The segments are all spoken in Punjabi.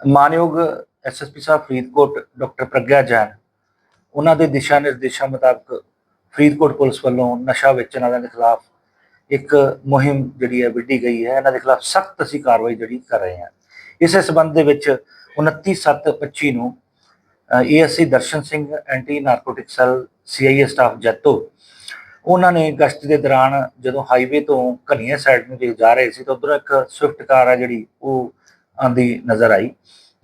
ਮਾਨਯੋਗ ਐਸਐਸਪੀ ਸਾਹਿਬ ਫਰੀਦਕੋਟ ਡਾਕਟਰ ਪ੍ਰਗਿਆ ਜੈਨ, ਉਹਨਾਂ ਦੇ ਦਿਸ਼ਾ ਨਿਰਦੇਸ਼ਾਂ ਮੁਤਾਬਕ ਫਰੀਦਕੋਟ ਪੁਲਿਸ ਵੱਲੋਂ ਨਸ਼ਾ ਵੇਚਣ ਵਾਲਿਆਂ ਦੇ ਖਿਲਾਫ ਇੱਕ ਮੁਹਿੰਮ ਜਿਹੜੀ ਹੈ ਵਿੱਢੀ ਗਈ ਹੈ। ਇਹਨਾਂ ਦੇ ਖਿਲਾਫ ਸਖਤ ਅਸੀਂ ਕਾਰਵਾਈ ਜਿਹੜੀ ਕਰ ਰਹੇ ਹਾਂ। ਇਸੇ ਸਬੰਧ ਦੇ ਵਿੱਚ 29/7/25 ਨੂੰ ASC Darshan Singh anti narcotic cell CIA staff Jaito, ਉਹਨਾਂ ਨੇ ਗਸ਼ਤ ਦੇ ਦੌਰਾਨ ਜਦੋਂ ਹਾਈਵੇ ਤੋਂ ਘਨੀਆ ਸਾਈਡ ਨੂੰ ਜੇ ਜਾ ਰਹੇ ਸੀ ਤਾਂ ਉਧਰ ਇੱਕ ਸਵਿਫਟ ਕਾਰ ਆ ਜਿਹੜੀ ਉਹ ਆਂਦੀ ਨਜ਼ਰ ਆਈ।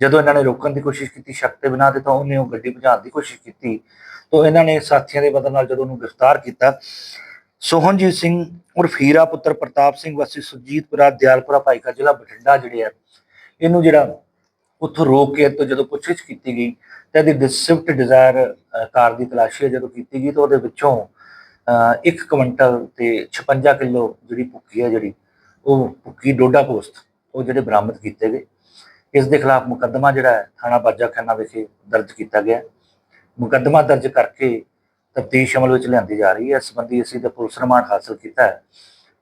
ਜਦੋਂ ਇਹਨਾਂ ਨੇ ਰੋਕਣ ਦੀ ਕੋਸ਼ਿਸ਼ ਕੀਤੀ ਸ਼ੱਕ ਦੇ ਬਿਨਾਂ ਤੇ ਤਾਂ ਉਹਨੇ ਉਹ ਗੱਡੀ ਭਜਾਉਣ ਦੀ ਕੋਸ਼ਿਸ਼ ਕੀਤੀ। ਤਾਂ ਇਹਨਾਂ ਨੇ ਸਾਥੀਆਂ ਦੇ ਮਦਦ ਨਾਲ ਜਦੋਂ ਉਹਨੂੰ ਗ੍ਰਿਫਤਾਰ ਕੀਤਾ ਸੋਹਨਜੀਤ ਸਿੰਘ ਉਰਫ ਹੀਰਾ ਪੁੱਤਰ ਪ੍ਰਤਾਪ ਸਿੰਘ ਵਾਸੀ ਸੁਰਜੀਤਪੁਰਾ, ਦਿਆਲਪੁਰਾ, ਭਾਈਕਾ ਜ਼ਿਲ੍ਹਾ ਬਠਿੰਡਾ ਜਿਹੜੇ ਆ, ਇਹਨੂੰ ਜਿਹੜਾ ਉੱਥੋਂ ਰੋਕ ਕੇ ਤੋਂ ਜਦੋਂ ਪੁੱਛਗਿੱਛ ਕੀਤੀ ਗਈ ਤਾਂ ਇਹਦੀ ਸਵਿਫਟ ਡਿਜ਼ਾਇਰ ਕਾਰ ਦੀ ਤਲਾਸ਼ੀ ਜਦੋਂ ਕੀਤੀ ਗਈ ਤਾਂ ਉਹਦੇ ਵਿੱਚੋਂ ਅਹ, ਇੱਕ ਕੁਇੰਟਲ ਤੇ 56 ਕਿਲੋ ਜਿਹੜੀ ਭੁੱਕੀ ਹੈ ਜਿਹੜੀ ਉਹ ਭੁੱਕੀ ਡੋਡਾ ਪੋਸਟ ਉਹ ਜਿਹੜੇ ਬਰਾਮਦ ਕੀਤੇ ਗਏ। ਇਸ ਦੇ ਖਿਲਾਫ ਮੁਕੱਦਮਾ ਜਿਹੜਾ ਹੈ ਥਾਣਾ ਬਾਜਾਖਾਨਾ ਵਿਖੇ ਦਰਜ ਕੀਤਾ ਗਿਆ ਮੁਕੱਦਮਾ ਦਰਜ ਕਰਕੇ ਤਫਤੀਸ਼ ਅਮਲ ਵਿੱਚ ਲਿਆਂਦੀ ਜਾ ਰਹੀ ਹੈ। ਇਸ ਸੰਬੰਧੀ ਅਸੀਂ ਤਾਂ ਪੁਲਿਸ ਰਿਮਾਂਡ ਹਾਸਲ ਕੀਤਾ ਹੈ।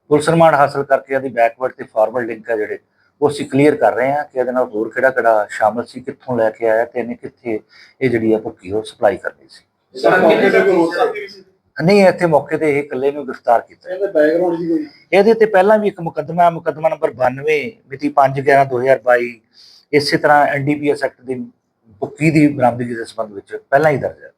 ਪੁਲਿਸ ਰਿਮਾਂਡ ਹਾਸਲ ਕਰਕੇ ਇਹਦੀ ਬੈਕਵਰਡ ਤੇ ਫਾਰਵਰਡ ਲਿੰਕ ਹੈ ਜਿਹੜੇ ਉਹ ਅਸੀਂ ਕਲੀਅਰ ਕਰ ਰਹੇ ਹਾਂ ਕਿ ਇਹਦੇ ਨਾਲ ਹੋਰ ਕਿਹੜਾ ਕਿਹੜਾ ਸ਼ਾਮਲ ਸੀ ਕਿੱਥੋਂ ਲੈ ਕੇ ਆਇਆ ਤੇ ਇਹਨੇ ਕਿੱਥੇ ਇਹ ਜਿਹੜੀ ਆ ਭੁੱਕੀ ਉਹ ਸਪਲਾਈ ਕਰਨੀ ਸੀ। ਨਹੀਂ ਇੱਥੇ ਮੌਕੇ ਤੇ ਇਹ ਇਕੱਲੇ ਨੂੰ ਗ੍ਰਿਫਤਾਰ ਕੀਤਾ। ਇਹਦੇ ਬੈਕਗ੍ਰਾਉਂਡ ਜੀ ਕੋਈ? ਇਹਦੇ ਤੇ ਪਹਿਲਾਂ ਵੀ ਇੱਕ ਮੁਕੱਦਮਾ ਮੁਕੱਦਮਾ ਨੰਬਰ 92 ਮਿਤੀ 5/11/2022 ਇਸੇ ਤਰ੍ਹਾਂ ਐਨਡੀਪੀਐਸ ਐਕਟ ਦੀ ਭੁੱਕੀ ਦੀ ਬਰਾਮਦਗੀ ਦੇ ਸੰਬੰਧ ਵਿੱਚ ਪਹਿਲਾਂ ਹੀ ਦਰਜ ਹੈ।